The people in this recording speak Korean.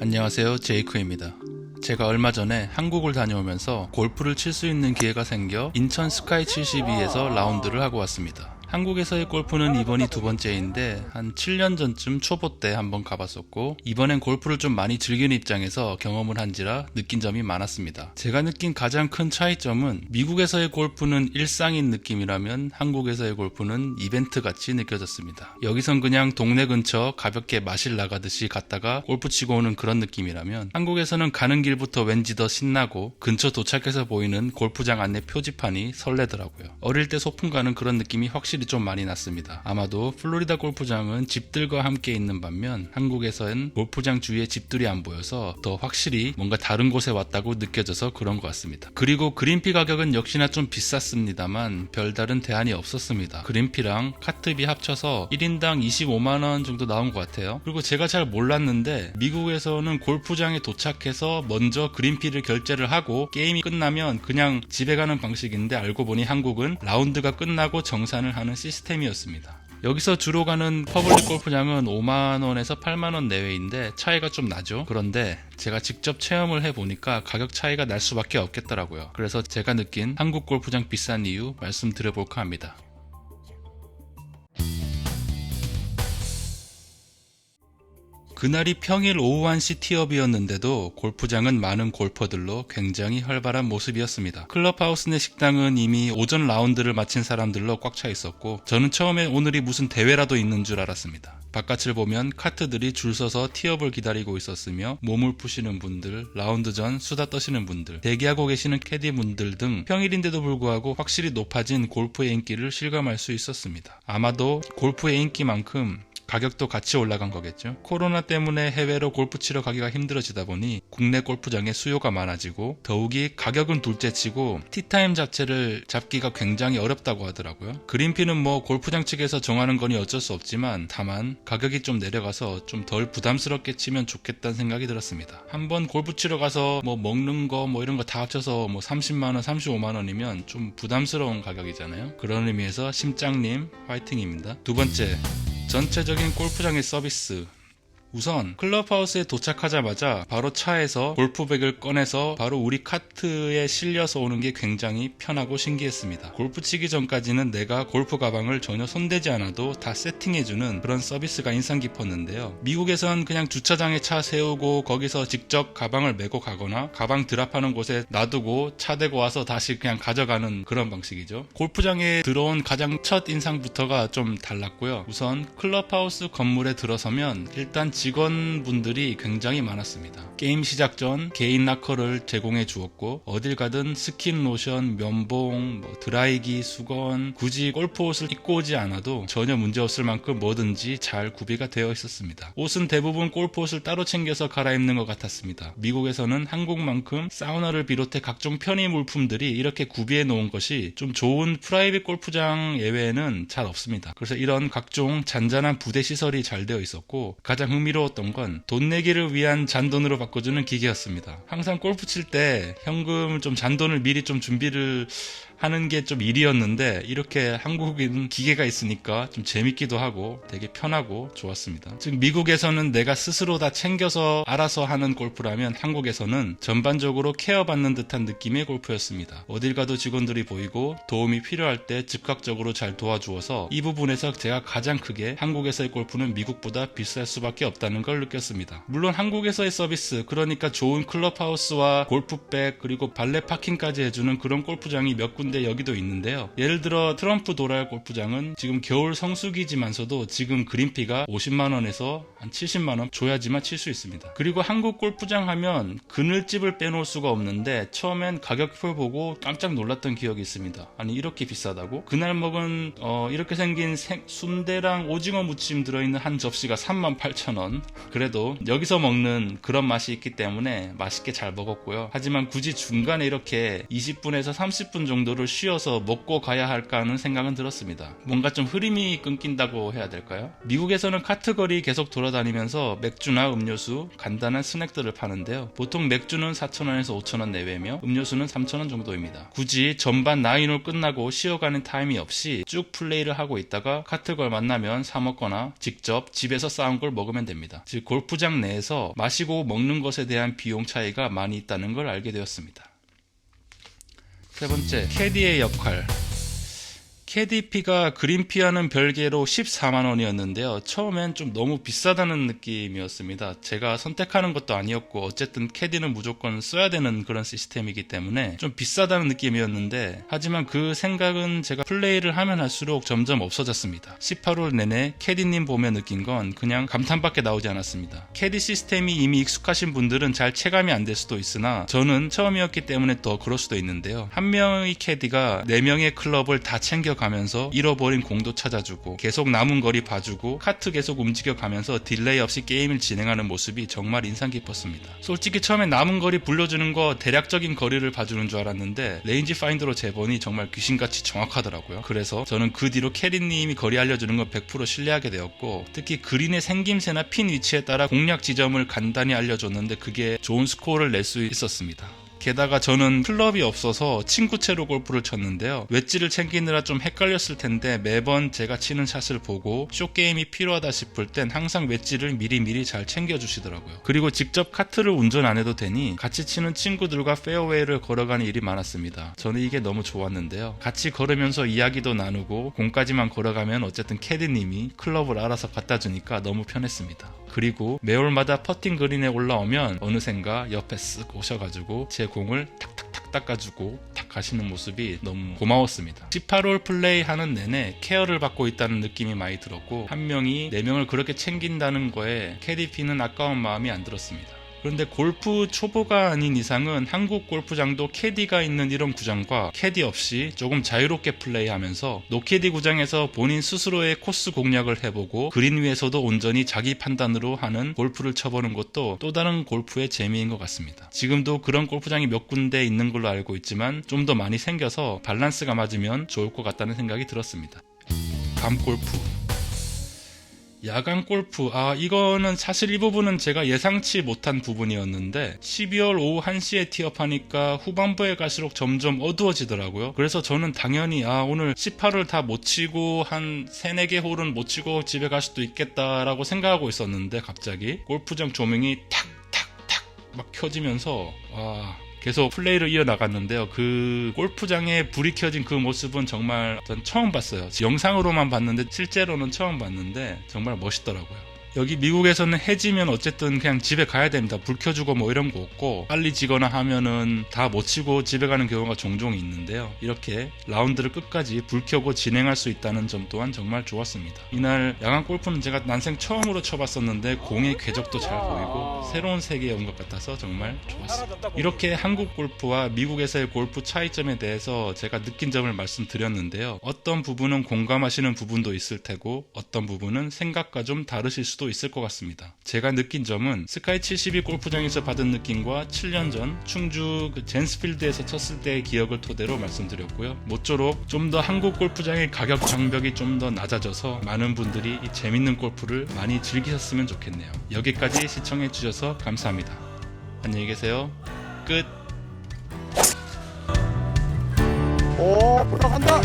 안녕하세요. 제이크입니다. 제가 얼마 전에 한국을 다녀오면서 골프를 칠 수 있는 기회가 생겨 인천 스카이 72에서 라운드를 하고 왔습니다. 한국에서의 골프는 이번이 두 번째인데 한 7년 전쯤 초보 때 한번 가봤었고 이번엔 골프를 좀 많이 즐기는 입장에서 경험을 한지라 느낀 점이 많았습니다. 제가 느낀 가장 큰 차이점은 미국에서의 골프는 일상인 느낌이라면 한국에서의 골프는 이벤트 같이 느껴졌습니다. 여기선 그냥 동네 근처 가볍게 마실 나가듯이 갔다가 골프 치고 오는 그런 느낌이라면 한국에서는 가는 길부터 왠지 더 신나고 근처 도착해서 보이는 골프장 안내 표지판이 설레더라고요. 어릴 때 소풍 가는 그런 느낌이 확실히 좀 많이 났습니다. 아마도 플로리다 골프장은 집들과 함께 있는 반면 한국에서는 골프장 주위에 집들이 안 보여서 더 확실히 뭔가 다른 곳에 왔다고 느껴져서 그런 것 같습니다. 그리고 그린피 가격은 역시나 좀 비쌌습니다만 별다른 대안이 없었습니다. 그린피랑 카트비 합쳐서 1인당 25만원 정도 나온 것 같아요. 그리고 제가 잘 몰랐는데 미국에서는 골프장에 도착해서 먼저 그린피를 결제를 하고 게임이 끝나면 그냥 집에 가는 방식인데 알고 보니 한국은 라운드가 끝나고 정산을 하는 시스템이었습니다. 여기서 주로 가는 퍼블릭 골프장은 5만원에서 8만원 내외인데 차이가 좀 나죠. 그런데 제가 직접 체험을 해보니까 가격 차이가 날 수밖에 없겠더라고요. 그래서 제가 느낀 한국 골프장 비싼 이유 말씀드려볼까 합니다. 그날이 평일 오후 1시 티업이었는데도 골프장은 많은 골퍼들로 굉장히 활발한 모습이었습니다. 클럽하우스 내 식당은 이미 오전 라운드를 마친 사람들로 꽉 차 있었고 저는 처음에 오늘이 무슨 대회라도 있는 줄 알았습니다. 바깥을 보면 카트들이 줄 서서 티업을 기다리고 있었으며 몸을 푸시는 분들, 라운드 전 수다 떠시는 분들, 대기하고 계시는 캐디분들 등 평일인데도 불구하고 확실히 높아진 골프의 인기를 실감할 수 있었습니다. 아마도 골프의 인기만큼 가격도 같이 올라간 거겠죠. 코로나 때문에 해외로 골프 치러 가기가 힘들어지다 보니 국내 골프장에 수요가 많아지고 더욱이 가격은 둘째치고 티타임 자체를 잡기가 굉장히 어렵다고 하더라고요. 그린피는 뭐 골프장 측에서 정하는 거니 어쩔 수 없지만 다만 가격이 좀 내려가서 좀 덜 부담스럽게 치면 좋겠다는 생각이 들었습니다. 한번 골프 치러 가서 뭐 먹는 거 뭐 이런 거 다 합쳐서 뭐 30만 원, 35만 원이면 좀 부담스러운 가격이잖아요. 그런 의미에서 심장님 화이팅입니다. 두 번째 전체적인 골프장의 서비스 우선 클럽하우스에 도착하자마자 바로 차에서 골프백을 꺼내서 바로 우리 카트에 실려서 오는 게 굉장히 편하고 신기했습니다. 골프 치기 전까지는 내가 골프 가방을 전혀 손대지 않아도 다 세팅해주는 그런 서비스가 인상 깊었는데요. 미국에선 그냥 주차장에 차 세우고 거기서 직접 가방을 메고 가거나 가방 드랍하는 곳에 놔두고 차 대고 와서 다시 그냥 가져가는 그런 방식이죠. 골프장에 들어온 가장 첫 인상부터가 좀 달랐고요. 우선 클럽하우스 건물에 들어서면 일단 직원분들이 굉장히 많았습니다. 게임 시작 전 개인 라커를 제공해 주었고 어딜 가든 스킨 로션, 면봉, 뭐 드라이기, 수건 굳이 골프 옷을 입고 오지 않아도 전혀 문제 없을 만큼 뭐든지 잘 구비가 되어 있었습니다. 옷은 대부분 골프 옷을 따로 챙겨서 갈아입는 것 같았습니다. 미국에서는 한국만큼 사우나를 비롯해 각종 편의 물품들이 이렇게 구비해 놓은 것이 좀 좋은 프라이빗 골프장 예외에는 잘 없습니다. 그래서 이런 각종 잔잔한 부대 시설이 잘 되어 있었고 가장 흥미 흥미로웠던 건 돈 내기를 위한 잔돈으로 바꿔주는 기계였습니다. 항상 골프 칠 때 현금을 좀 잔돈을 미리 좀 준비를 하는 게 좀 일이었는데 이렇게 한국인 기계가 있으니까 좀 재밌기도 하고 되게 편하고 좋았습니다. 즉 미국에서는 내가 스스로 다 챙겨서 알아서 하는 골프라면 한국에서는 전반적으로 케어받는 듯한 느낌의 골프였습니다. 어딜 가도 직원들이 보이고 도움이 필요할 때 즉각적으로 잘 도와주어서 이 부분에서 제가 가장 크게 한국에서의 골프는 미국보다 비쌀 수밖에 없다는 걸 느꼈습니다. 물론 한국에서의 서비스 그러니까 좋은 클럽하우스와 골프백 그리고 발레 파킹까지 해주는 그런 골프장이 몇 군데 군데 여기도 있는데요. 예를 들어 트럼프 도랄 골프장은 지금 겨울 성수기지만서도 지금 그린피가 50만원에서 한 70만원 줘야지만 칠 수 있습니다. 그리고 한국 골프장 하면 그늘집을 빼놓을 수가 없는데 처음엔 가격표 보고 깜짝 놀랐던 기억이 있습니다. 아니 이렇게 비싸다고? 그날 먹은 어, 이렇게 생긴 생, 순대랑 오징어 무침 들어있는 한 접시가 38,000원 그래도 여기서 먹는 그런 맛이 있기 때문에 맛있게 잘 먹었고요. 하지만 굳이 중간에 이렇게 20분에서 30분 정도 정 도를 쉬어서 먹고 가야 할까 하는 생각은 들었습니다. 뭔가 좀 흐름이 끊긴다고 해야 될까요? 미국에서는 카트거리 계속 돌아다니면서 맥주나 음료수, 간단한 스낵들을 파는데요. 보통 맥주는 4,000원에서 5,000원 내외며 음료수는 3,000원 정도입니다. 굳이 전반 나인홀 끝나고 쉬어가는 타임이 없이 쭉 플레이를 하고 있다가 카트걸 만나면 사 먹거나 직접 집에서 싸운 걸 먹으면 됩니다. 즉 골프장 내에서 마시고 먹는 것에 대한 비용 차이가 많이 있다는 걸 알게 되었습니다. 세 번째, 캐디의 역할. KDP가 그린피와는 별개로 14만 원이었는데요. 처음엔 좀 너무 비싸다는 느낌이었습니다. 제가 선택하는 것도 아니었고 어쨌든 캐디는 무조건 써야 되는 그런 시스템이기 때문에 좀 비싸다는 느낌이었는데 하지만 그 생각은 제가 플레이를 하면 할수록 점점 없어졌습니다. 18홀 내내 캐디님 보며 느낀 건 그냥 감탄밖에 나오지 않았습니다. 캐디 시스템이 이미 익숙하신 분들은 잘 체감이 안 될 수도 있으나 저는 처음이었기 때문에 더 그럴 수도 있는데요. 한 명의 캐디가 네 명의 클럽을 다 챙겨 가면서 잃어버린 공도 찾아주고 계속 남은 거리 봐주고 카트 계속 움직여 가면서 딜레이 없이 게임을 진행하는 모습이 정말 인상 깊었습니다. 솔직히 처음에 남은 거리 불러주는 거 대략적인 거리를 봐주는 줄 알았는데 레인지 파인더로 재보니 정말 귀신같이 정확하더라고요. 그래서 저는 그 뒤로 캐리님이 거리 알려주는 건 100% 신뢰하게 되었고 특히 그린의 생김새나 핀 위치에 따라 공략 지점을 간단히 알려줬는데 그게 좋은 스코어를 낼 수 있었습니다. 게다가 저는 클럽이 없어서 친구채로 골프를 쳤는데요. 웨지를 챙기느라 좀 헷갈렸을 텐데 매번 제가 치는 샷을 보고 쇼게임이 필요하다 싶을 땐 항상 웨지를 미리미리 잘 챙겨주시더라고요. 그리고 직접 카트를 운전 안 해도 되니 같이 치는 친구들과 페어웨이를 걸어가는 일이 많았습니다. 저는 이게 너무 좋았는데요. 같이 걸으면서 이야기도 나누고 공까지만 걸어가면 어쨌든 캐디님이 클럽을 알아서 갖다 주니까 너무 편했습니다. 그리고 매월마다 퍼팅 그린에 올라오면 어느샌가 옆에 쓱 오셔가지고 제 공을 탁탁탁 닦아주고 탁 가시는 모습이 너무 고마웠습니다. 18홀 플레이 하는 내내 케어를 받고 있다는 느낌이 많이 들었고 한 명이 네 명을 그렇게 챙긴다는 거에 캐디피는 아까운 마음이 안 들었습니다. 그런데 골프 초보가 아닌 이상은 한국 골프장도 캐디가 있는 이런 구장과 캐디 없이 조금 자유롭게 플레이하면서 노캐디 구장에서 본인 스스로의 코스 공략을 해보고 그린 위에서도 온전히 자기 판단으로 하는 골프를 쳐보는 것도 또 다른 골프의 재미인 것 같습니다. 지금도 그런 골프장이 몇 군데 있는 걸로 알고 있지만 좀 더 많이 생겨서 밸런스가 맞으면 좋을 것 같다는 생각이 들었습니다. 밤 골프. 야간 골프, 아, 이거는 사실 이 부분은 제가 예상치 못한 부분이었는데, 12월 오후 1시에 티업하니까 후반부에 갈수록 점점 어두워지더라고요. 그래서 저는 당연히, 아, 오늘 18을 다 못 치고, 한 3, 4개 홀은 못 치고 집에 갈 수도 있겠다라고 생각하고 있었는데, 갑자기 골프장 조명이 탁, 탁, 탁 막 켜지면서, 와, 계속 플레이를 이어나갔는데요. 그 골프장에 불이 켜진 그 모습은 정말 전 처음 봤어요. 영상으로만 봤는데 실제로는 처음 봤는데 정말 멋있더라고요. 여기 미국에서는 해지면 어쨌든 그냥 집에 가야 됩니다. 불 켜주고 뭐 이런 거 없고 빨리 지거나 하면은 다 못 치고 집에 가는 경우가 종종 있는데요. 이렇게 라운드를 끝까지 불 켜고 진행할 수 있다는 점 또한 정말 좋았습니다. 이날 야간 골프는 제가 난생 처음으로 쳐봤었는데 공의 궤적도 잘 보이고 새로운 세계에 온 것 같아서 정말 좋았습니다. 이렇게 한국 골프와 미국에서의 골프 차이점에 대해서 제가 느낀 점을 말씀드렸는데요. 어떤 부분은 공감하시는 부분도 있을 테고 어떤 부분은 생각과 좀 다르실 수도 있을 것 같습니다. 제가 느낀 점은 스카이 72 골프장에서 받은 느낌과 7년 전 충주 그 젠스필드에서 쳤을 때의 기억을 토대로 말씀드렸고요. 모쪼록 좀 더 한국 골프장의 가격 장벽이 좀 더 낮아져서 많은 분들이 이 재밌는 골프를 많이 즐기셨으면 좋겠네요. 여기까지 시청해 주셔서 감사합니다. 안녕히 계세요. 끝. 오, 올라간다.